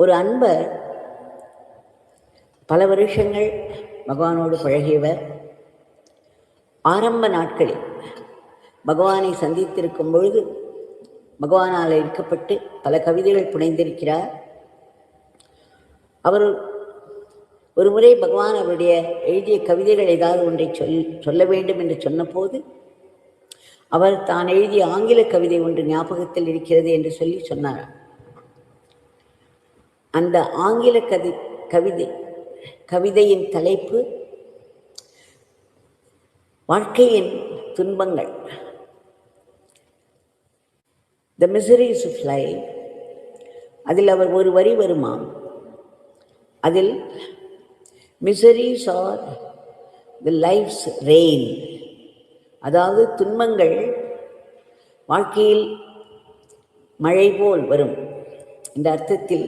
ஒரு அன்பர் பல வருஷங்கள் பகவானோடு பழகியவர். ஆரம்ப நாட்களில் பகவானை சந்தித்திருக்கும் பொழுது பகவானால் ஈர்க்கப்பட்டு பல கவிதைகள் புனைந்திருக்கிறார். அவர் ஒரு முறை பகவான் அவருடைய எழுதிய கவிதைகள் ஏதாவது ஒன்றை சொல் சொல்ல வேண்டும் என்று சொன்னபோது அவர் தான் எழுதிய ஆங்கில கவிதை ஒன்று ஞாபகத்தில் இருக்கிறது என்று சொல்லி சொன்னார். அந்த ஆங்கில கதி கவிதை கவிதையின் தலைப்பு வாழ்க்கையின் துன்பங்கள். த மிசரிஸ் ஆஃப் லைஃப் அதில் அவர் ஒரு வரி வருமாம் அதில் miseries are the life's rain அதாவது துன்பங்கள் வாழ்க்கையில் மழை போல் வரும். இந்த அர்த்தத்தில்